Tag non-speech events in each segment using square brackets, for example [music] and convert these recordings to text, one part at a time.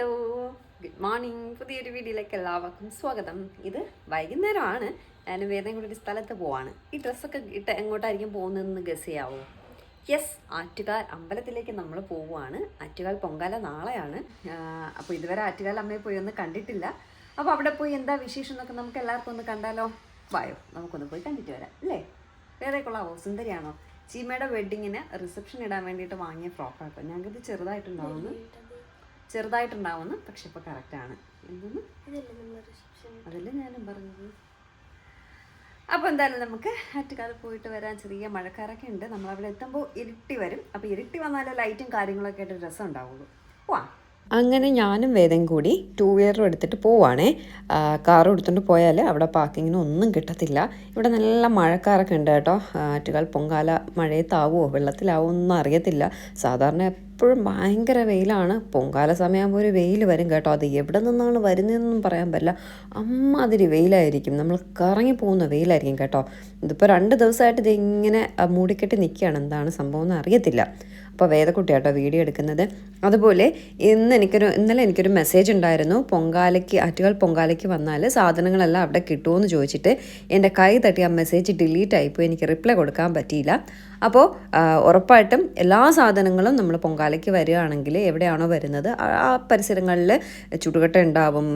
Hello good morning പുതിയൊരു വീഡിയോയിലേക്ക് എല്ലാവർക്കും സ്വാഗതം. ഇത് വൈകുന്നേരമാണ്. ഞാൻ വേറെ കൂടി ഒരു സ്ഥലത്ത് പോവാണ്. ഈ ഡ്രസ്സൊക്കെ ഇട്ട് എങ്ങോട്ടായിരിക്കും പോകുന്നതെന്ന് ഗസ് ചെയ്യാവോ? യെസ് ആറ്റുകാൽ അമ്പലത്തിലേക്ക് നമ്മൾ പോവുകയാണ്. ആറ്റുകാൽ പൊങ്കാല നാളെയാണ്. അപ്പോൾ ഇതുവരെ ആറ്റുകാൽ അമ്മയെ പോയി ഒന്ന് കണ്ടിട്ടില്ല. അപ്പോൾ അവിടെ പോയി എന്താ വിശേഷം എന്നൊക്കെ നമുക്ക് എല്ലാവർക്കും ഒന്ന് കണ്ടാലോ? വായോ നമുക്കൊന്ന് പോയി കണ്ടിട്ട് വരാം അല്ലേ? വേറെ കൊള്ളാവോ? സുന്ദരിയാണോ? ചീമയുടെ വെഡിങ്ങിന് റിസപ്ഷൻ ഇടാൻ വേണ്ടിയിട്ട് വാങ്ങിയ ഫ്രോക്കാട്ടോ ഞങ്ങൾക്കിത് ചെറുതായിട്ടുണ്ടാവുന്നു. ചെറുതായിട്ടുണ്ടാവുന്നു പക്ഷെ ഇപ്പോൾ കറക്റ്റാണ് എന്തെന്ന്? അതല്ലേ ഞാനും പറഞ്ഞത്. അപ്പോൾ എന്തായാലും നമുക്ക് ആറ്റുകാലം പോയിട്ട് വരാൻ ചെറിയ മഴക്കാരൊക്കെ ഉണ്ട്. നമ്മൾ അവിടെ എത്തുമ്പോൾ ഇരുട്ടി വരും. അപ്പോൾ ഇരുട്ടി വന്നാലേ ലൈറ്റും കാര്യങ്ങളൊക്കെ ആയിട്ട് രസം ഉണ്ടാവുള്ളൂ. പോവാം. അങ്ങനെ ഞാനും വേദം കൂടി ടൂ വീലറും എടുത്തിട്ട് പോവാണേ. കാറും എടുത്തുകൊണ്ട് പോയാൽ അവിടെ പാർക്കിങ്ങിന് ഒന്നും കിട്ടത്തില്ല. ഇവിടെ നല്ല മഴക്കാരൊക്കെ ഉണ്ട് കേട്ടോ. ആറ്റുകാൽ പൊങ്കാല മഴയത്താവുമോ വെള്ളത്തിലാവുമോ ഒന്നും അറിയത്തില്ല. സാധാരണ എപ്പോഴും ഭയങ്കര വെയിലാണ്. പൊങ്കാല സമയമാകുമ്പോൾ ഒരു വെയിൽ വരും കേട്ടോ. അത് എവിടെ നിന്നാണ് വരുന്നതെന്നൊന്നും പറയാൻ പറ്റില്ല. അമ്മാതിരി വെയിലായിരിക്കും. നമ്മൾ കറങ്ങി പോകുന്ന വെയിലായിരിക്കും കേട്ടോ. ഇതിപ്പോൾ രണ്ട് ദിവസമായിട്ട് ഇതിങ്ങനെ മൂടിക്കെട്ടി നിൽക്കുകയാണ്. എന്താണ് സംഭവം എന്ന് അറിയത്തില്ല. അപ്പോൾ വേദക്കുട്ടിയാട്ടോ വീഡിയോ എടുക്കുന്നത്. അതുപോലെ ഇന്ന് എനിക്കൊരു ഇന്നലെ എനിക്കൊരു മെസ്സേജ് ഉണ്ടായിരുന്നു. പൊങ്കാലയ്ക്ക് ആറ്റുകാൽ പൊങ്കാലയ്ക്ക് വന്നാൽ സാധനങ്ങളെല്ലാം അവിടെ കിട്ടുമോ എന്ന് ചോദിച്ചിട്ട് എന്റെ കൈ തട്ടി ആ മെസ്സേജ് ഡിലീറ്റ് ആയിപ്പോയി. എനിക്ക് റിപ്ലൈ കൊടുക്കാൻ പറ്റിയില്ല. അപ്പോൾ ഉറപ്പായിട്ടും എല്ലാ സാധനങ്ങളും നമ്മൾ പൊങ്കാലയ്ക്ക് വരികയാണെങ്കിൽ എവിടെയാണോ വരുന്നത് ആ പരിസരങ്ങളിൽ ചുടുകട്ട ഉണ്ടാവും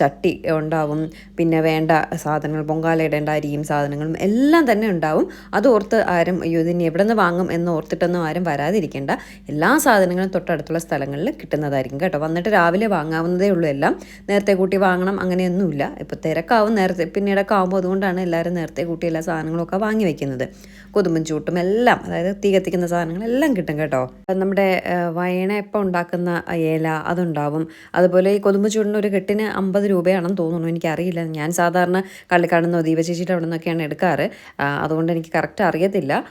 ചട്ടി ഉണ്ടാവും പിന്നെ വേണ്ട സാധനങ്ങൾ പൊങ്കാല ഇടേണ്ട അരിയും സാധനങ്ങളും എല്ലാം തന്നെ ഉണ്ടാവും. അത് ഓർത്ത് ആരും അയ്യോ ഇതിന് എവിടെ നിന്ന് വാങ്ങും എന്ന് ഓർത്തിട്ടൊന്നും ആരും വരാതിരിക്കേണ്ട. എല്ലാ സാധനങ്ങളും തൊട്ടടുത്തുള്ള സ്ഥലങ്ങളിൽ കിട്ടുന്നതായിരിക്കും കേട്ടോ. വന്നിട്ട് രാവിലെ വാങ്ങാവുന്നതേ ഉള്ളൂ എല്ലാം. നേരത്തെ കൂട്ടി വാങ്ങണം അങ്ങനെയൊന്നുമില്ല. ഇപ്പോൾ തിരക്കാവും നേരത്തെ പിന്നീടൊക്കെ ആകുമ്പോൾ അതുകൊണ്ടാണ് എല്ലാവരും നേരത്തെ കൂട്ടി എല്ലാ സാധനങ്ങളൊക്കെ വാങ്ങി വെക്കുന്നത്. കൊതുമ്പും ചൂട്ടും എല്ലാം അതായത് തീ കത്തിക്കുന്ന സാധനങ്ങളെല്ലാം കിട്ടും കേട്ടോ. നമ്മുടെ വയണയപ്പം ഉണ്ടാക്കുന്ന ഏല അതുണ്ടാവും. അതുപോലെ ഈ കൊതുമ്പ് ചൂടിന് ഒരു കെട്ടിന് അമ്പത് രൂപയാണെന്ന് തോന്നുന്നു. എനിക്കറിയില്ല. ഞാൻ സാധാരണ കള്ളിക്കാടുന്നോ ദീപശേഷിയുടെ അവിടെ നിന്നൊക്കെയാണ് എടുക്കാറ്. അതുകൊണ്ട് എനിക്ക് കറക്റ്റ് അറിയത്തില്ല.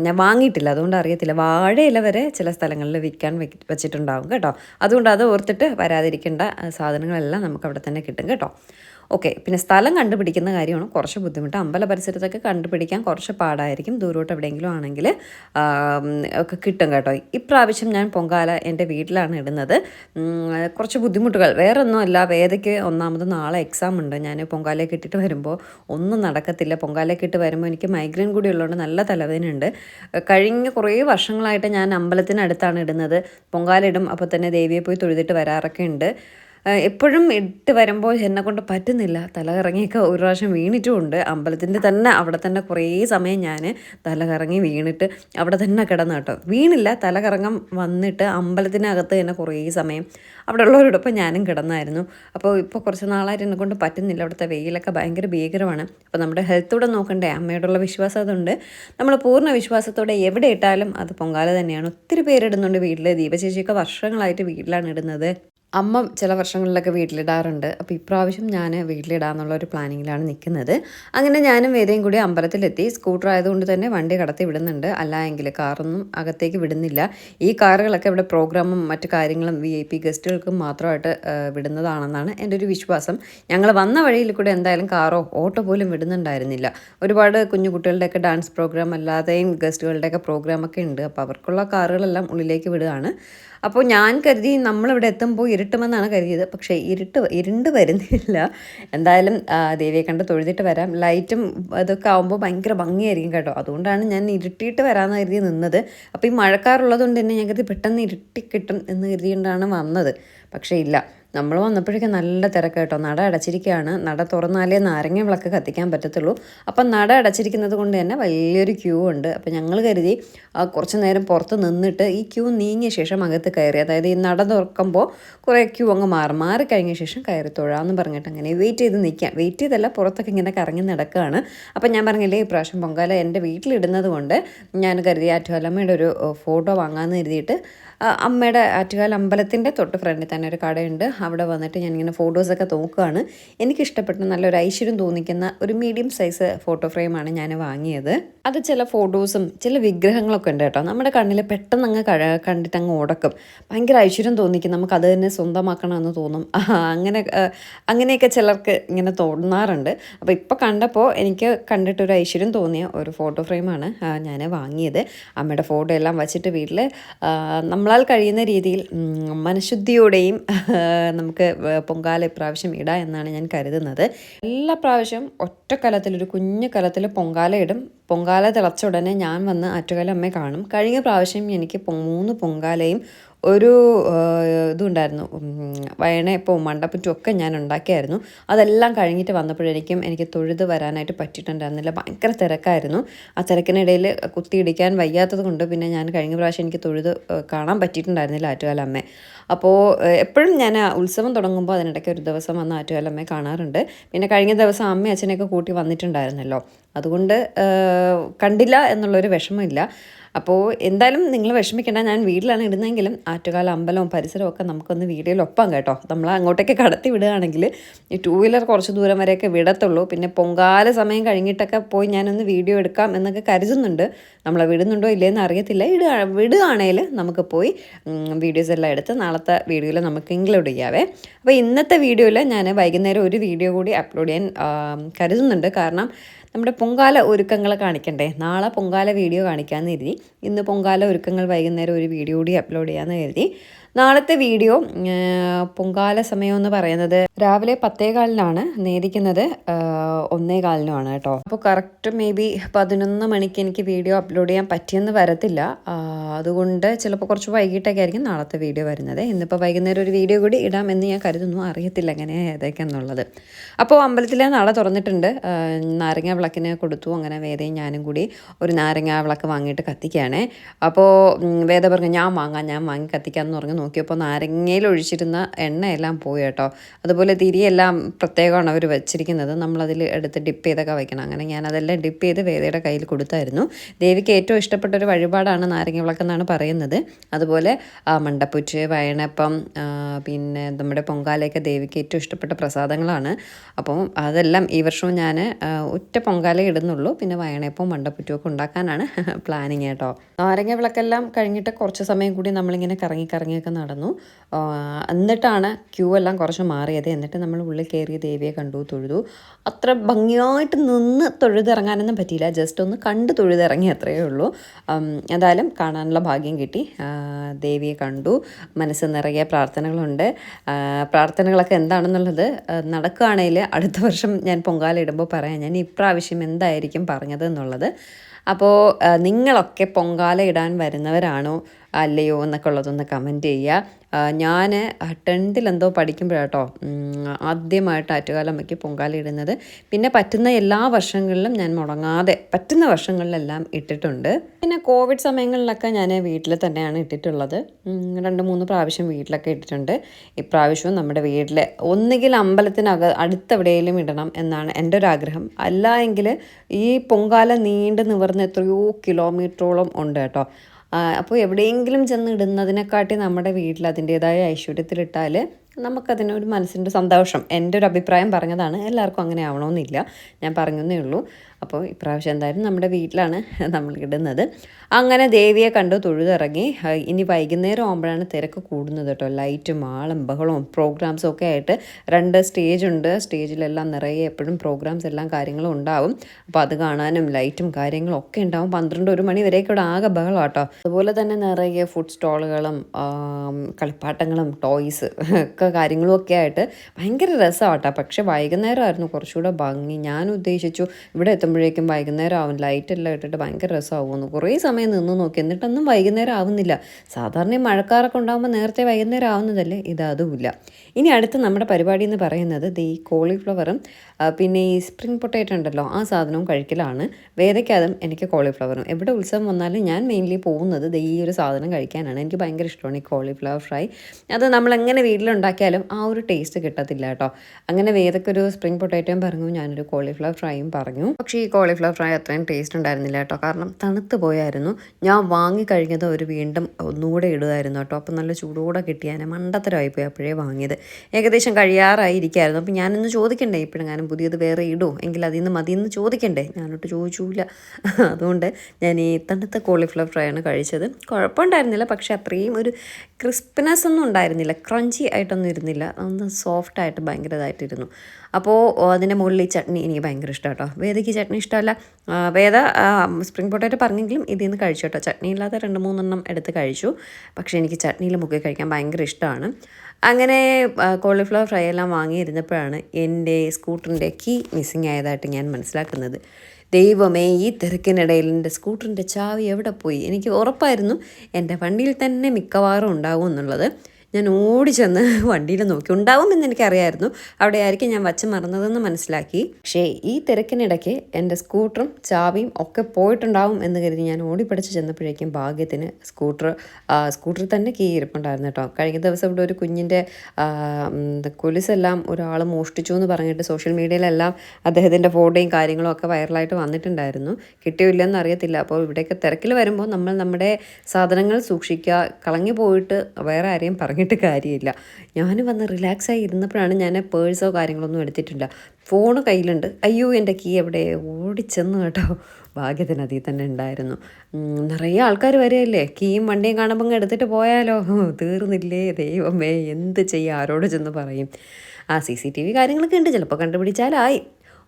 ഞാൻ വാങ്ങിയിട്ടില്ല. അതുകൊണ്ട് അറിയത്തില്ല. വാഴയില വരെ ചില സ്ഥലങ്ങളിൽ വിൽക്കാൻ വെച്ചിട്ടുണ്ടാവും കേട്ടോ. അതുകൊണ്ട് അത് ഓർത്തിട്ട് വരാതിരിക്കേണ്ട സാധനങ്ങളെല്ലാം നമുക്ക് അവിടെ തന്നെ കിട്ടും കേട്ടോ. ഓക്കെ പിന്നെ സ്ഥലം കണ്ടുപിടിക്കുന്ന കാര്യമാണ്. കുറച്ച് ബുദ്ധിമുട്ട്. അമ്പല പരിസരത്തൊക്കെ കണ്ടുപിടിക്കാൻ കുറച്ച് പാടായിരിക്കും. ദൂരോട്ട് എവിടെയെങ്കിലും ആണെങ്കിൽ ഒക്കെ കിട്ടും കേട്ടോ. ഇപ്രാവശ്യം ഞാൻ പൊങ്കാല എന്റെ വീട്ടിലാണ് ഇടുന്നത്. കുറച്ച് ബുദ്ധിമുട്ടുകൾ. വേറെ ഒന്നുമല്ല വേദയ്ക്ക് ഒന്നാമത് നാളെ എക്സാം ഉണ്ട്. ഞാൻ പൊങ്കാലയൊക്കെ ഇട്ടിട്ട് വരുമ്പോൾ ഒന്നും നടക്കത്തില്ല. പൊങ്കാലയൊക്കെ ഇട്ട് വരുമ്പോൾ എനിക്ക് മൈഗ്രെയിൻ കൂടി ഉള്ളതുകൊണ്ട് നല്ല തലവേദനയുണ്ട്. കഴിഞ്ഞ കുറേ വർഷങ്ങളായിട്ട് ഞാൻ അമ്പലത്തിനടുത്താണ് ഇടുന്നത്. പൊങ്കാല ഇടും. അപ്പോൾ തന്നെ ദേവിയെ പോയി തൊഴുതിട്ട് വരാറൊക്കെ ഉണ്ട്. എപ്പോഴും ഇട്ട് വരുമ്പോൾ എന്നെ കൊണ്ട് പറ്റുന്നില്ല. തല കറങ്ങിയൊക്കെ ഒരു പ്രാവശ്യം വീണിട്ടുമുണ്ട്. അമ്പലത്തിന്റെ തന്നെ അവിടെ തന്നെ കുറേ സമയം ഞാൻ തല കറങ്ങി വീണിട്ട് അവിടെ തന്നെ കിടന്നു കേട്ടോ. വീണില്ല തല കറങ്ങാൻ വന്നിട്ട് അമ്പലത്തിനകത്ത് തന്നെ കുറേ സമയം അവിടെ ഉള്ളവരോടൊപ്പം ഞാനും കിടന്നായിരുന്നു. അപ്പോൾ ഇപ്പോൾ കുറച്ച് നാളായിട്ട് എന്നെ കൊണ്ട് പറ്റുന്നില്ല. അവിടുത്തെ വെയിലൊക്കെ ഭയങ്കര ഭീകരമാണ്. അപ്പോൾ നമ്മുടെ ഹെൽത്തൂടെ നോക്കണ്ടേ? അമ്മയോടുള്ള വിശ്വാസം അതുണ്ട് നമ്മൾ പൂർണ വിശ്വാസത്തോടെ എവിടെ ഇട്ടാലും അത് പൊങ്കാല തന്നെയാണ്. ഒത്തിരി പേരിടുന്നുണ്ട് വീട്ടിൽ. ദീപശേഷിയൊക്കെ വർഷങ്ങളായിട്ട് വീട്ടിലാണ് ഇടുന്നത്. അമ്മ ചില വർഷങ്ങളിലൊക്കെ വീട്ടിലിടാറുണ്ട്. അപ്പോൾ ഇപ്രാവശ്യം ഞാൻ വീട്ടിലിടാന്നുള്ള ഒരു പ്ലാനിങ്ങിലാണ് നിൽക്കുന്നത് അങ്ങനെ ഞാനും വേദയും കൂടി അമ്പലത്തിലെത്തി. സ്കൂട്ടർ ആയതുകൊണ്ട് തന്നെ വണ്ടി കടത്തി വിടുന്നുണ്ട്. അല്ല എങ്കിൽ കാറൊന്നും അകത്തേക്ക് വിടുന്നില്ല. ഈ കാറുകളൊക്കെ ഇവിടെ പ്രോഗ്രാമും മറ്റു കാര്യങ്ങളും വി ഐ പി ഗസ്റ്റുകൾക്കും മാത്രമായിട്ട് വിടുന്നതാണെന്നാണ് എന്റെ ഒരു വിശ്വാസം. ഞങ്ങൾ വന്ന വഴിയിൽ കൂടെ എന്തായാലും കാറോ ഓട്ടോ പോലും വിടുന്നുണ്ടായിരുന്നില്ല. ഒരുപാട് കുഞ്ഞു കുട്ടികളുടെയൊക്കെ ഡാൻസ് പ്രോഗ്രാം അല്ലാതെയും ഗസ്റ്റുകളുടെയൊക്കെ പ്രോഗ്രാമൊക്കെ ഉണ്ട്. അപ്പോൾ അവർക്കുള്ള കാറുകളെല്ലാം ഉള്ളിലേക്ക് വിടുകയാണ്. അപ്പോൾ ഞാൻ കരുതി നമ്മളിവിടെ എത്തുമ്പോൾ ഇരുട്ടുമെന്നാണ് കരുതിയത്. പക്ഷേ ഇരുട്ട് ഇരുണ്ട് വരുന്നില്ല. എന്തായാലും ദേവിയെ കണ്ട് തൊഴുതിട്ട് വരാം. ലൈറ്റും അതൊക്കെ ആകുമ്പോൾ ഭയങ്കര ഭംഗിയായിരിക്കും കേട്ടോ. അതുകൊണ്ടാണ് ഞാൻ ഇരുട്ടിയിട്ട് വരാമെന്ന് കരുതി നിന്നത്. അപ്പോൾ ഈ മഴക്കാറുള്ളതുകൊണ്ട് തന്നെ ഞങ്ങൾക്ക് പെട്ടെന്ന് ഇരുട്ടി കിട്ടും എന്ന് കരുതികൊണ്ടാണ് വന്നത്. പക്ഷേ ഇല്ല. നമ്മൾ വന്നപ്പോഴേക്കും നല്ല തിരക്ക് കേട്ടോ. നട അടച്ചിരിക്കുകയാണ്. നട തുറന്നാലേ നാരങ്ങ വിളക്ക് കത്തിക്കാൻ പറ്റത്തുള്ളൂ. അപ്പം നട അടച്ചിരിക്കുന്നത് കൊണ്ട് തന്നെ വലിയൊരു ക്യൂ ഉണ്ട്. അപ്പം ഞങ്ങൾ കരുതി കുറച്ച് നേരം പുറത്ത് നിന്നിട്ട് ഈ ക്യൂ നീങ്ങിയ ശേഷം അകത്ത് കയറി അതായത് ഈ നട തുറക്കുമ്പോൾ കുറേ ക്യൂ അങ്ങ് മാറി മാറി കഴിഞ്ഞ ശേഷം കയറി തൊഴാമെന്ന് പറഞ്ഞിട്ട് അങ്ങനെ വെയിറ്റ് ചെയ്ത് നിൽക്കാം. വെയിറ്റ് ചെയ്തല്ല പുറത്തൊക്കെ ഇങ്ങനെ കറങ്ങി നടക്കുകയാണ്. അപ്പം ഞാൻ പറഞ്ഞില്ലേ ഈ പ്രാവശ്യം പൊങ്കാല എന്റെ വീട്ടിലിടുന്നത് കൊണ്ട് ഞാൻ കരുതി ആറ്റുകാലമ്മയുടെ ഒരു ഫോട്ടോ വാങ്ങാമെന്ന് കരുതിയിട്ട് അമ്മയുടെ ആറ്റുകാൽ അമ്പലത്തിന്റെ തൊട്ട് ഫ്രണ്ടിൽ തന്നെ ഒരു കടയുണ്ട്. അവിടെ വന്നിട്ട് ഞാൻ ഞാനിങ്ങനെ ഫോട്ടോസൊക്കെ നോക്കുകയാണ്. എനിക്കിഷ്ടപ്പെട്ട. നല്ലൊരു ഐശ്വര്യം തോന്നിക്കുന്ന ഒരു മീഡിയം സൈസ് ഫോട്ടോ ഫ്രെയിമാണ് ഞാൻ വാങ്ങിയത്. അത് ചില ഫോട്ടോസും ചില വിഗ്രഹങ്ങളൊക്കെ ഉണ്ട് കേട്ടോ. നമ്മുടെ കണ്ണിൽ പെട്ടെന്ന് അങ്ങ് കണ്ടിട്ട് അങ്ങ് ഉടക്കും. ഭയങ്കര ഐശ്വര്യം തോന്നിക്കും. നമുക്ക് അത് തന്നെ സ്വന്തമാക്കണമെന്ന് തോന്നും. അങ്ങനെ അങ്ങനെയൊക്കെ ചിലർക്ക് ഇങ്ങനെ തോന്നാറുണ്ട്. അപ്പോൾ ഇപ്പോൾ കണ്ടപ്പോൾ എനിക്ക് കണ്ടിട്ടൊരു ഐശ്വര്യം തോന്നിയ ഒരു ഫോട്ടോ ഫ്രെയിമാണ് ഞാൻ വാങ്ങിയത്. അമ്മയുടെ ഫോട്ടോ എല്ലാം വച്ചിട്ട് വീട്ടിൽ നമ്മൾ നമ്മളാൽ കഴിയുന്ന രീതിയിൽ മനഃശുദ്ധിയോടെയും [laughs] നമുക്ക് പൊങ്കാല ഇപ്രാവശ്യം ഇടാം എന്നാണ് ഞാൻ കരുതുന്നത്. എല്ലാ പ്രാവശ്യം ഒറ്റ കലത്തിൽ ഒരു കുഞ്ഞു കലത്തിൽ പൊങ്കാല ഇടും. പൊങ്കാല തിളച്ച ഉടനെ ഞാൻ വന്ന് ആറ്റുകാലമ്മയെ കാണും. കഴിഞ്ഞ പ്രാവശ്യം എനിക്ക് മൂന്ന് പൊങ്കാലയും ഒരു ഇതുണ്ടായിരുന്നു. വയണയപ്പവും മണ്ടപ്പറ്റും ഒക്കെ ഞാൻ ഉണ്ടാക്കിയായിരുന്നു. അതെല്ലാം കഴിഞ്ഞിട്ട് വന്നപ്പോഴേക്കും എനിക്ക് തൊഴുത് വരാനായിട്ട് പറ്റിയിട്ടുണ്ടായിരുന്നില്ല. ഭയങ്കര തിരക്കായിരുന്നു. ആ തിരക്കിനിടയിൽ കുത്തിയിടിക്കാൻ വയ്യാത്തത് കൊണ്ട് പിന്നെ ഞാൻ കഴിഞ്ഞ പ്രാവശ്യം എനിക്ക് തൊഴുത് കാണാൻ പറ്റിയിട്ടുണ്ടായിരുന്നില്ല ആറ്റുകാലമ്മ. അപ്പോൾ എപ്പോഴും ഞാൻ ഉത്സവം തുടങ്ങുമ്പോൾ അതിനിടയ്ക്ക് ഒരു ദിവസം വന്ന് ആറ്റുകാലമ്മയെ കാണാറുണ്ട്. പിന്നെ കഴിഞ്ഞ ദിവസം അമ്മയും അച്ഛനെയൊക്കെ കൂട്ടി വന്നിട്ടുണ്ടായിരുന്നല്ലോ. അതുകൊണ്ട് കണ്ടില്ല എന്നുള്ളൊരു വിഷമമില്ല. അപ്പോൾ എന്തായാലും നിങ്ങൾ വിഷമിക്കേണ്ട ഞാൻ വീട്ടിലാണ് ഇടുന്നതെങ്കിലും ആറ്റുകാല അമ്പലവും പരിസരവും ഒക്കെ നമുക്കൊന്ന് വീഡിയോയിൽ ഒപ്പം കേട്ടോ. നമ്മൾ അങ്ങോട്ടേക്ക് കടത്തി വിടുകയാണെങ്കിൽ ഈ ടൂ വീലർ കുറച്ച് ദൂരം വരെയൊക്കെ വിടത്തുള്ളൂ. പിന്നെ പൊങ്കാല സമയം കഴിഞ്ഞിട്ടൊക്കെ പോയി ഞാനൊന്ന് വീഡിയോ എടുക്കാം എന്നൊക്കെ കരുതുന്നുണ്ട്. നമ്മളെ വിടുന്നുണ്ടോ ഇല്ലയെന്ന് അറിയത്തില്ല. ഇടുക വിടുകയാണെങ്കിൽ നമുക്ക് പോയി വീഡിയോസ് എല്ലാം എടുത്ത് നാളത്തെ വീഡിയോയിൽ നമുക്ക് ഇൻക്ലൂഡ് ചെയ്യാവേ. അപ്പോൾ ഇന്നത്തെ വീഡിയോയിൽ ഞാൻ വൈകുന്നേരം ഒരു വീഡിയോ കൂടി അപ്ലോഡ് ചെയ്യാൻ കരുതുന്നുണ്ട്. കാരണം നമ്മുടെ പൊങ്കാല ഒരുക്കങ്ങൾ കാണിക്കണ്ടേ? നാളെ പൊങ്കാല വീഡിയോ കാണിക്കാമെന്ന് കരുതി. ഇന്ന് പൊങ്കാല ഒരുക്കങ്ങൾ വൈകുന്നേരം ഒരു വീഡിയോ കൂടി അപ്ലോഡ് ചെയ്യാമെന്ന് കരുതി. നാളത്തെ വീഡിയോ പൊങ്കാല സമയം എന്ന് പറയുന്നത് രാവിലെ പത്തേകാലിനാണ് നേദിക്കുന്നത് ആ, ഒന്നേ കാലിനുമാണ് കേട്ടോ. അപ്പോൾ കറക്റ്റ് മേ ബി പതിനൊന്ന് മണിക്ക് എനിക്ക് വീഡിയോ അപ്ലോഡ് ചെയ്യാൻ പറ്റിയെന്ന് വരത്തില്ല. അതുകൊണ്ട് ചിലപ്പോൾ കുറച്ച് വൈകിട്ടൊക്കെ ആയിരിക്കും നാളത്തെ വീഡിയോ വരുന്നത്. ഇന്നിപ്പോൾ വൈകുന്നേരം ഒരു വീഡിയോ കൂടി ഇടാം എന്ന് ഞാൻ കരുതുന്നു. അറിയത്തില്ല എങ്ങനെ ഏതൊക്കെയെന്നുള്ളത് അപ്പോൾ അമ്പലത്തിൽ നാളെ തുറന്നിട്ടുണ്ട്. നാരങ്ങ വിളക്കിന് കൊടുത്തു. അങ്ങനെ വേദയും ഞാനും കൂടി ഒരു നാരങ്ങ വിളക്ക് വാങ്ങിയിട്ട് കത്തിക്കുകയാണേ. അപ്പോൾ വേദ പറഞ്ഞു ഞാൻ വാങ്ങാം ഞാൻ വാങ്ങി കത്തിക്കാമെന്ന് പറഞ്ഞ്. നോക്കിയപ്പോൾ നാരങ്ങയിൽ ഒഴിച്ചിരുന്ന എണ്ണയെല്ലാം പോയി കേട്ടോ. അതുപോലെ തിരിയെല്ലാം പ്രത്യേകമാണ് അവർ വെച്ചിരിക്കുന്നത്. നമ്മളതിൽ എടുത്ത് ഡിപ്പ് ചെയ്തൊക്കെ വയ്ക്കണം. അങ്ങനെ ഞാൻ അതെല്ലാം ഡിപ്പ് ചെയ്ത് വേദയുടെ കയ്യിൽ കൊടുത്തായിരുന്നു. ദേവിക്ക് ഏറ്റവും ഇഷ്ടപ്പെട്ട ഒരു വഴിപാടാണ് നാരങ്ങ വിളക്കെന്നാണ് പറയുന്നത്. അതുപോലെ മണ്ടപ്പുറ്റ് വയണപ്പം പിന്നെ നമ്മുടെ പൊങ്കാലയൊക്കെ ദേവിക്ക് ഏറ്റവും ഇഷ്ടപ്പെട്ട പ്രസാദങ്ങളാണ്. അപ്പം അതെല്ലാം ഈ വർഷവും ഞാൻ ഒറ്റ പൊങ്കാല ഇടുന്നുള്ളൂ. പിന്നെ വയണയപ്പവും മണ്ടപ്പുറ്റും ഒക്കെ ഉണ്ടാക്കാനാണ് [laughs] പ്ലാനിങ് കേട്ടോ. നാരങ്ങ വിളക്കെല്ലാം കഴിഞ്ഞിട്ട് കുറച്ച് സമയം കൂടി നമ്മളിങ്ങനെ കറങ്ങി കറങ്ങിയൊക്കെ നടന്നു. എന്നിട്ടാണ് ക്യൂ എല്ലാം കുറച്ച് മാറിയത്. എന്നിട്ട് നമ്മൾ ഉള്ളിൽ കയറി ദേവിയെ കണ്ടു തൊഴുതു. അത്ര ഭംഗിയായിട്ട് നിന്ന് തൊഴുതിറങ്ങാനൊന്നും പറ്റിയില്ല. ജസ്റ്റ് ഒന്ന് കണ്ട് തൊഴുതിറങ്ങി അത്രയേ ഉള്ളൂ. എന്തായാലും കാണാനുള്ള ഭാഗ്യം കിട്ടി. ദേവിയെ കണ്ടു. മനസ്സ് നിറയെ പ്രാർത്ഥനകളുണ്ട്. പ്രാർത്ഥനകളൊക്കെ എന്താണെന്നുള്ളത് നടക്കുകയാണെങ്കിൽ അടുത്ത വർഷം ഞാൻ പൊങ്കാല ഇടുമ്പോൾ പറയാം. ഞാൻ ഇപ്രാവശ്യം എന്തായിരിക്കും പറഞ്ഞത് എന്നുള്ളത്. അപ്പോൾ നിങ്ങളൊക്കെ പൊങ്കാല ഇടാൻ വരുന്നവരാണോ? അല്ലയോ എന്നൊക്കെ ഉള്ളതൊന്ന് കമന്റ് ചെയ്യുക. ഞാൻ ടെൻത്തിൽ എന്തോ പഠിക്കുമ്പോഴാട്ടോ ആദ്യമായിട്ട് ആറ്റുകാലമ്മയ്ക്ക് പൊങ്കാല ഇടുന്നത്. പിന്നെ പറ്റുന്ന എല്ലാ വർഷങ്ങളിലും ഞാൻ മുടങ്ങാതെ പറ്റുന്ന വർഷങ്ങളിലെല്ലാം ഇട്ടിട്ടുണ്ട്. പിന്നെ കോവിഡ് സമയങ്ങളിലൊക്കെ ഞാൻ വീട്ടിൽ തന്നെയാണ് ഇട്ടിട്ടുള്ളത്. രണ്ട് മൂന്ന് പ്രാവശ്യം വീട്ടിലൊക്കെ ഇട്ടിട്ടുണ്ട്. ഇപ്രാവശ്യവും നമ്മുടെ വീട്ടിൽ ഒന്നുകിൽ അമ്പലത്തിനക അടുത്തെവിടെയെങ്കിലും ഇടണം എന്നാണ് എന്റെ ഒരു ആഗ്രഹം അല്ല എങ്കിൽ ഈ പൊങ്കാല നീണ്ടു നിവർന്ന് എത്രയോ കിലോമീറ്ററോളം ഉണ്ട് കേട്ടോ. അപ്പോൾ എവിടെയെങ്കിലും ചെന്ന് ഇടുന്നതിനെക്കാട്ടി നമ്മുടെ വീട്ടിൽ അതിന്റേതായ ഐശ്വര്യത്തിലിട്ടാൽ നമുക്കതിനൊരു മനസ്സിന്റെ സന്തോഷം. എന്റെ ഒരു അഭിപ്രായം പറഞ്ഞതാണ്. എല്ലാവർക്കും അങ്ങനെ ആവണമെന്നില്ല. ഞാൻ പറഞ്ഞതേ ഉള്ളൂ. അപ്പോൾ ഇപ്രാവശ്യം എന്തായാലും നമ്മുടെ വീട്ടിലാണ് നമ്മൾ ഇടുന്നത് അങ്ങനെ ദേവിയെ കണ്ടു തൊഴുതിറങ്ങി. ഇനി വൈകുന്നേരം ആകുമ്പോഴാണ് തിരക്ക് കൂടുന്നത് കേട്ടോ. ലൈറ്റും ആളും ബഹളവും പ്രോഗ്രാംസും ഒക്കെ ആയിട്ട് രണ്ട് സ്റ്റേജ് ഉണ്ട്. സ്റ്റേജിലെല്ലാം നിറയെ എപ്പോഴും പ്രോഗ്രാംസ് എല്ലാം കാര്യങ്ങളും ഉണ്ടാവും. അപ്പോൾ അത് കാണാനും ലൈറ്റും കാര്യങ്ങളും ഒക്കെ ഉണ്ടാവും. പന്ത്രണ്ട് ഒരു മണി വരെയൊക്കെ ഇവിടെ ആകെ ബഹളം കേട്ടോ. അതുപോലെ തന്നെ നിറയെ ഫുഡ് സ്റ്റോളുകളും കളിപ്പാട്ടങ്ങളും ടോയ്സ് ഒക്കെ കാര്യങ്ങളും ഒക്കെ ആയിട്ട് ഭയങ്കര രസമാട്ടോ പക്ഷെ വൈകുന്നേരമായിരുന്നു കുറച്ചുകൂടെ ഭംഗി. ഞാൻ ഉദ്ദേശിച്ചു ഇവിടെ എത്തുമ്പോഴേക്കും വൈകുന്നേരം ആവും. ലൈറ്റ് എല്ലാം ഇട്ടിട്ട് ഭയങ്കര രസമാവുമെന്ന്. കുറേ സമയം നിന്ന് നോക്കി. എന്നിട്ടൊന്നും വൈകുന്നേരം ആവുന്നില്ല. സാധാരണ മഴക്കാരൊക്കെ ഉണ്ടാകുമ്പോൾ നേരത്തെ വൈകുന്നേരം ആവുന്നതല്ലേ? ഇത് ഇനി അടുത്ത നമ്മുടെ പരിപാടി എന്ന് പറയുന്നത് ഈ കോളിഫ്ലവറും പിന്നെ ഈ സ്പ്രിംഗ് പൊട്ടേറ്റോ ഉണ്ടല്ലോ ആ സാധനവും കഴിക്കലാണ്. വേദയ്ക്കാതും എനിക്ക് കോളിഫ്ലവറും എവിടെ ഉത്സവം വന്നാലും ഞാൻ മെയിൻലി പോകുന്നത് ഈ ഒരു സാധനം കഴിക്കാനാണ്. എനിക്ക് ഭയങ്കര ഇഷ്ടമാണ് ഈ കോളിഫ്ലവർ ഫ്രൈ അത് നമ്മൾ എങ്ങനെ വീട്ടിലുണ്ടാക്കിയാലും ആ ഒരു ടേസ്റ്റ് കിട്ടത്തില്ല കേട്ടോ. അങ്ങനെ വേദക്കൊരു സ്പ്രിംഗ് പൊട്ടേറ്റോയും പറഞ്ഞു ഞാനൊരു കോളിഫ്ലവർ ഫ്രൈയും പറഞ്ഞു. പക്ഷേ ഈ കോളിഫ്ലവർ ഫ്രൈ അത്രയും ടേസ്റ്റ് ഉണ്ടായിരുന്നില്ല കേട്ടോ. കാരണം തണുത്ത് പോയായിരുന്നു. ഞാൻ വാങ്ങിക്കഴിഞ്ഞത് ഒരു വീണ്ടും ഒന്നുകൂടെ ഇടുമായിരുന്നു കേട്ടോ. അപ്പം നല്ല ചൂടോടെ കിട്ടിയാൽ മണ്ടത്തരമായി പോയി അപ്പോഴേ വാങ്ങിയത്. ഏകദേശം കഴിയാറായിരിക്കായിരുന്നു അപ്പം ഞാനൊന്ന് ചോദിക്കണ്ടേ ഇപ്പോഴെങ്ങാനും പുതിയത് വേറെ ഇടുമോ എങ്കിൽ അതിൽ നിന്ന് മതിയെന്ന് ചോദിക്കണ്ടേ? ഞാനൊട്ട് ചോദിച്ചില്ല അതുകൊണ്ട് ഞാൻ ഈ തണുത്ത കോളിഫ്ലവർ ഫ്രൈ ആണ് കഴിച്ചത്. കുഴപ്പമുണ്ടായിരുന്നില്ല. പക്ഷേ അത്രയും ഒരു ക്രിസ്പിനെസ് ഒന്നും ഉണ്ടായിരുന്നില്ല. ക്രഞ്ചി ആയിട്ടൊന്നും ഒന്നും ഇരുന്നില്ല. ഒന്ന് സോഫ്റ്റായിട്ട് ഭയങ്കര ഇതായിട്ടിരുന്നു അപ്പോൾ അതിന്റെ മുകളിൽ ഈ ചട്നി എനിക്ക് ഭയങ്കര ഇഷ്ടം കേട്ടോ വേദയ്ക്ക് ചട്നി ഇഷ്ടമല്ല. വേദ സ്പ്രിംഗ് പൊട്ടേറ്റ് പറഞ്ഞെങ്കിലും ഇതിൽ നിന്ന് കഴിച്ചു കേട്ടോ. ചട്നി ഇല്ലാത്ത രണ്ട് മൂന്നെണ്ണം എടുത്ത് കഴിച്ചു. പക്ഷേ എനിക്ക് ചട്നിയിൽ മുക്കി കഴിക്കാൻ ഭയങ്കര ഇഷ്ടമാണ്. അങ്ങനെ കോളിഫ്ലവർ ഫ്രൈ എല്ലാം വാങ്ങിയിരുന്നപ്പോഴാണ് എന്റെ സ്കൂട്ടറിന്റെ കീ മിസ്സിങ് ആയതായിട്ട് ഞാൻ മനസ്സിലാക്കുന്നത്. ദൈവമേ ഈ തിരക്കിനിടയിൽ എന്റെ സ്കൂട്ടറിന്റെ ചാവി എവിടെ പോയി? എനിക്ക് ഉറപ്പായിരുന്നു എന്റെ വണ്ടിയിൽ തന്നെ മിക്കവാറും ഉണ്ടാകും എന്നുള്ളത്. ഞാൻ ഓടി ചെന്ന് വണ്ടിയിൽ നോക്കി. ഉണ്ടാവുമെന്ന് എനിക്കറിയായിരുന്നു. അവിടെ ആയിരിക്കും ഞാൻ വച്ച് മറന്നതെന്ന് മനസ്സിലാക്കി. പക്ഷേ ഈ തിരക്കിനിടയ്ക്ക് എന്റെ സ്കൂട്ടറും ചാവിയും ഒക്കെ പോയിട്ടുണ്ടാവും എന്ന് കരുതി ഞാൻ ഓടിപ്പിടിച്ച് ചെന്നപ്പോഴേക്കും ഭാഗ്യത്തിന് സ്കൂട്ടർ സ്കൂട്ടറിൽ തന്നെ കീ ഇരിപ്പുണ്ടായിരുന്നു കേട്ടോ. കഴിഞ്ഞ ദിവസം ഇവിടെ ഒരു കുഞ്ഞിന്റെ കൊലുസെല്ലാം ഒരാൾ മോഷ്ടിച്ചു എന്ന് പറഞ്ഞിട്ട് സോഷ്യൽ മീഡിയയിലെല്ലാം അദ്ദേഹത്തിന്റെ ഫോട്ടോയും കാര്യങ്ങളും ഒക്കെ വൈറലായിട്ട് വന്നിട്ടുണ്ടായിരുന്നു. കിട്ടിയോ ഇല്ലെന്ന് അറിയത്തില്ല. അപ്പോൾ ഇവിടെയൊക്കെ തിരക്കിൽ വരുമ്പോൾ നമ്മൾ നമ്മുടെ സാധനങ്ങൾ സൂക്ഷിക്കുക കളഞ്ഞു പോയിട്ട് വേറെ ആരെയും പറഞ്ഞിട്ട് കാര്യമില്ല. ഞാൻ വന്ന് റിലാക്സായി ഇരുന്നപ്പോഴാണ് ഞാൻ പേഴ്സോ കാര്യങ്ങളൊന്നും എടുത്തിട്ടില്ല. ഫോൺ കയ്യിലുണ്ട്. അയ്യോ എന്റെ കീ എവിടെ? ഓടിച്ചെന്ന് കേട്ടോ. ഭാഗ്യത്തിന് അതിൽ തന്നെ ഉണ്ടായിരുന്നു. നിറയെ ആൾക്കാർ വരികയല്ലേ കീയും വണ്ടിയും കാണുമ്പോൾ എടുത്തിട്ട് പോയാലോ? തീർന്നില്ലേ? ദൈവമേ എന്ത് ചെയ്യുക ആരോട് ചെന്ന് പറയും. ആ സി സി ടി വി കാര്യങ്ങളൊക്കെ ഉണ്ട്. ചിലപ്പോൾ കണ്ടുപിടിച്ചാലായി.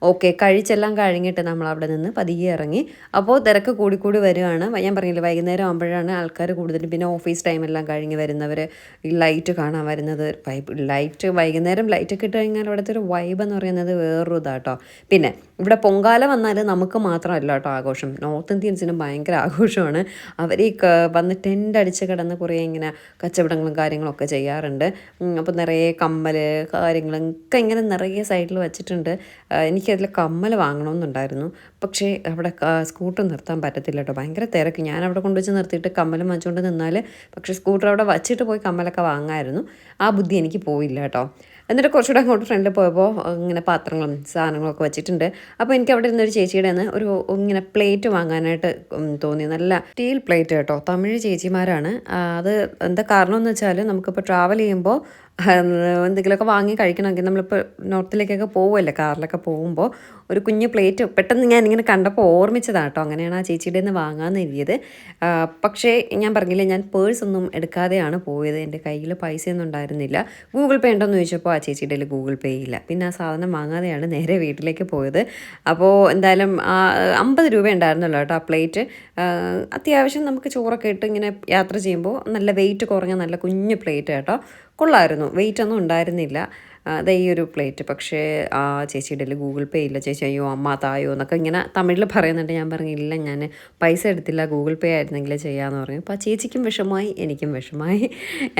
ഓക്കെ കഴിച്ചെല്ലാം കഴിഞ്ഞിട്ട് നമ്മൾ അവിടെ നിന്ന് പതിയെ ഇറങ്ങി. അപ്പോൾ തിരക്ക് കൂടിക്കൂടി വരുവാണ്. ഞാൻ പറഞ്ഞില്ല വൈകുന്നേരം ആകുമ്പോഴാണ് ആൾക്കാർ കൂടുതലും. പിന്നെ ഓഫീസ് ടൈമെല്ലാം കഴിഞ്ഞ് വരുന്നവർ ഈ ലൈറ്റ് കാണാൻ വരുന്നത് ലൈറ്റ് വൈകുന്നേരം ലൈറ്റൊക്കെ ഇട്ട് കഴിഞ്ഞാൽ അവിടുത്തെ ഒരു വൈബ് എന്ന് പറയുന്നത് വേറൊരു ഇതാട്ടോ പിന്നെ ഇവിടെ പൊങ്കാല വന്നാൽ നമുക്ക് മാത്രമല്ല കേട്ടോ ആഘോഷം. നോർത്ത് ഇന്ത്യൻസിനും ഭയങ്കര ആഘോഷമാണ്. അവർ ഈ വന്ന് ടെന്റ് അടിച്ച് കിടന്ന് കുറേ ഇങ്ങനെ കച്ചവടങ്ങളും കാര്യങ്ങളൊക്കെ ചെയ്യാറുണ്ട്. അപ്പോൾ നിറയെ കമ്മൽ കാര്യങ്ങളൊക്കെ ഇങ്ങനെ നിറയെ സൈഡിൽ വെച്ചിട്ടുണ്ട്. ആ, എനിക്കതിൽ കമ്മൽ വാങ്ങണമെന്നുണ്ടായിരുന്നു പക്ഷേ അവിടെ സ്കൂട്ടർ നിർത്താൻ പറ്റത്തില്ല കേട്ടോ ഭയങ്കര തിരക്ക്. ഞാൻ അവിടെ കൊണ്ടുവച്ച് നിർത്തിയിട്ട് കമ്മലും വാങ്ങിച്ചുകൊണ്ട് നിന്നാൽ പക്ഷേ സ്കൂട്ടർ അവിടെ വച്ചിട്ട് പോയി കമ്മലൊക്കെ വാങ്ങായിരുന്നു. ആ ബുദ്ധി എനിക്ക് പോയില്ല കേട്ടോ എന്നിട്ട് കുറച്ചുകൂടെ അങ്ങോട്ട് ഫ്രണ്ടിൽ പോയപ്പോൾ ഇങ്ങനെ പാത്രങ്ങളും സാധനങ്ങളൊക്കെ വെച്ചിട്ടുണ്ട്. അപ്പോൾ എനിക്ക് അവിടെ ഇരുന്നൊരു ചേച്ചിയുടെ നിന്ന് ഒരു ഇങ്ങനെ പ്ലേറ്റ് വാങ്ങാനായിട്ട് തോന്നി. നല്ല സ്റ്റീൽ പ്ലേറ്റ് കേട്ടോ. തമിഴ് ചേച്ചിമാരാണ്. അത് എന്താ കാരണം എന്ന് വെച്ചാൽ നമുക്കിപ്പോൾ ട്രാവൽ ചെയ്യുമ്പോൾ എന്തെങ്കിലുമൊക്കെ വാങ്ങി കഴിക്കണമെങ്കിൽ നമ്മളിപ്പോൾ നോർത്തിലേക്കൊക്കെ പോകുമല്ലോ കാറിലൊക്കെ പോകുമ്പോൾ. ഒരു കുഞ്ഞ് പ്ലേറ്റ് പെട്ടെന്ന് ഞാൻ ഇങ്ങനെ കണ്ടപ്പോൾ ഓർമ്മിച്ചതാണ് കേട്ടോ അങ്ങനെയാണ് ആ ചേച്ചിയുടെ നിന്ന് വാങ്ങാമെന്ന് എഴുതിയത്. പക്ഷേ ഞാൻ പറഞ്ഞില്ലേ ഞാൻ പേഴ്സ് ഒന്നും എടുക്കാതെയാണ് പോയത് എന്റെ കയ്യിൽ പൈസയൊന്നും ഉണ്ടായിരുന്നില്ല. ഗൂഗിൾ പേ ഉണ്ടോയെന്ന് ചോദിച്ചപ്പോൾ ആ ചേച്ചിയുടെ ഗൂഗിൾ പേ ഇല്ല. പിന്നെ ആ സാധനം വാങ്ങാതെയാണ് നേരെ വീട്ടിലേക്ക് പോയത്. അപ്പോൾ എന്തായാലും ആ, അമ്പത് രൂപ ഉണ്ടായിരുന്നല്ലോ കേട്ടോ ആ പ്ലേറ്റ്. അത്യാവശ്യം നമുക്ക് ചോറൊക്കെ ഇട്ട് ഇങ്ങനെ യാത്ര ചെയ്യുമ്പോൾ നല്ല വെയിറ്റ് കുറഞ്ഞ നല്ല കുഞ്ഞ് പ്ലേറ്റ് കേട്ടോ. കൊള്ളായിരുന്നു. വെയിറ്റ് ഒന്നും ഉണ്ടായിരുന്നില്ല. അത് ഈ ഒരു പ്ലേറ്റ് പക്ഷേ ആ ചേച്ചിയുടെ ഗൂഗിൾ പേ ഇല്ല. ചേച്ചി അയ്യോ അമ്മ തായോ എന്നൊക്കെ ഇങ്ങനെ തമിഴിൽ പറയുന്നുണ്ട്. ഞാൻ പറഞ്ഞു ഇല്ല ഞാൻ പൈസ എടുത്തില്ല. ഗൂഗിൾ പേ ആയിരുന്നെങ്കിൽ ചെയ്യാമെന്ന് പറഞ്ഞു. അപ്പോൾ ആ ചേച്ചിക്കും വിഷമമായി എനിക്കും വിഷമമായി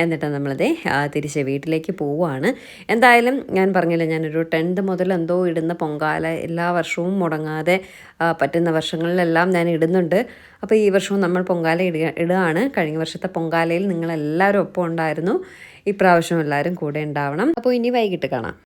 എന്നിട്ട് നമ്മളതേ തിരിച്ച് വീട്ടിലേക്ക് പോവുകയാണ് എന്തായാലും ഞാൻ പറഞ്ഞില്ല ഞാനൊരു ടെൻത്ത് മുതൽ എന്തോ ഇടുന്ന പൊങ്കാല എല്ലാ വർഷവും മുടങ്ങാതെ പറ്റുന്ന വർഷങ്ങളിലെല്ലാം ഞാൻ ഇടുന്നുണ്ട്. അപ്പോൾ ഈ വർഷവും നമ്മൾ പൊങ്കാല ഇടുക ഇടുകയാണ്. കഴിഞ്ഞ വർഷത്തെ പൊങ്കാലയിൽ നിങ്ങളെല്ലാവരും ഒപ്പം ഉണ്ടായിരുന്നു. ഇപ്രാവശ്യം എല്ലാവരും കൂടെ ഉണ്ടാവണം. അപ്പോൾ ഇനി വൈകിട്ട് കാണാം.